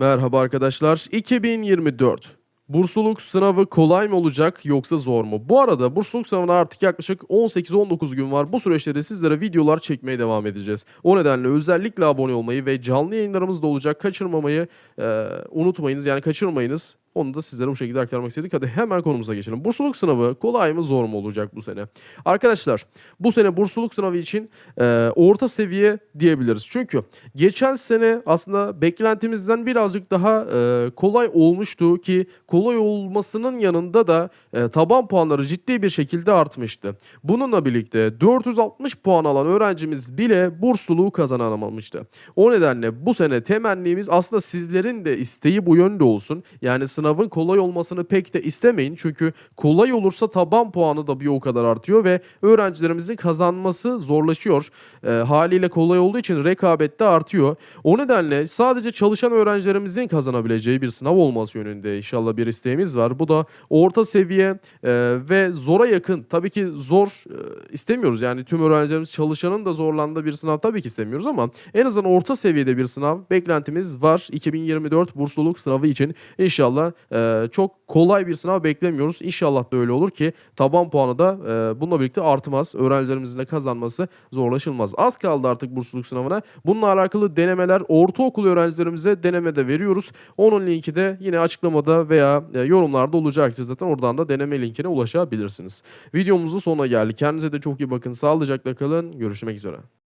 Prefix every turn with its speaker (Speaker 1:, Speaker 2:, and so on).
Speaker 1: Merhaba arkadaşlar. 2024 Bursluluk sınavı kolay mı olacak yoksa zor mu? Bu arada bursluluk sınavına artık yaklaşık 18-19 gün var. Bu süreçte de sizlere videolar çekmeye devam edeceğiz. O nedenle özellikle abone olmayı ve canlı yayınlarımız da olacak kaçırmamayı e, unutmayınız. Yani kaçırmayınız. Onu da sizlere bu şekilde aktarmak istedik. Hadi hemen konumuza geçelim. Bursluluk sınavı kolay mı zor mu olacak bu sene? Arkadaşlar bu sene bursluluk sınavı için e, orta seviye diyebiliriz. Çünkü geçen sene aslında beklentimizden birazcık daha e, kolay olmuştu ki kolay olmasının yanında da e, taban puanları ciddi bir şekilde artmıştı. Bununla birlikte 460 puan alan öğrencimiz bile bursluluğu kazanamamıştı. O nedenle bu sene temennimiz aslında sizlerin de isteği bu yönde olsun. Yani sınavın kolay olmasını pek de istemeyin. Çünkü kolay olursa taban puanı da bir o kadar artıyor ve öğrencilerimizin kazanması zorlaşıyor. E, haliyle kolay olduğu için rekabet de artıyor. O nedenle sadece çalışan öğrencilerimizin kazanabileceği bir sınav olması yönünde inşallah bir isteğimiz var. Bu da orta seviye e, ve zora yakın. Tabii ki zor e, istemiyoruz. Yani tüm öğrencilerimiz çalışanın da zorlandığı bir sınav tabii ki istemiyoruz ama en azından orta seviyede bir sınav beklentimiz var. 2024 bursluluk sınavı için inşallah e, çok kolay bir sınav beklemiyoruz. İnşallah da öyle olur ki taban puanı da e, bununla birlikte artmaz. Öğrencilerimizin de kazanması zorlaşılmaz. Az kaldı artık bursluluk sınavına. Bununla alakalı denemeler ortaokul öğrencilerimize denemede veriyoruz. Onun linki de yine açıklamada veya e, yorumlarda olacaktır zaten. Oradan da deneme linkine ulaşabilirsiniz. Videomuzun sonuna geldik. Kendinize de çok iyi bakın. Sağlıcakla kalın. Görüşmek üzere.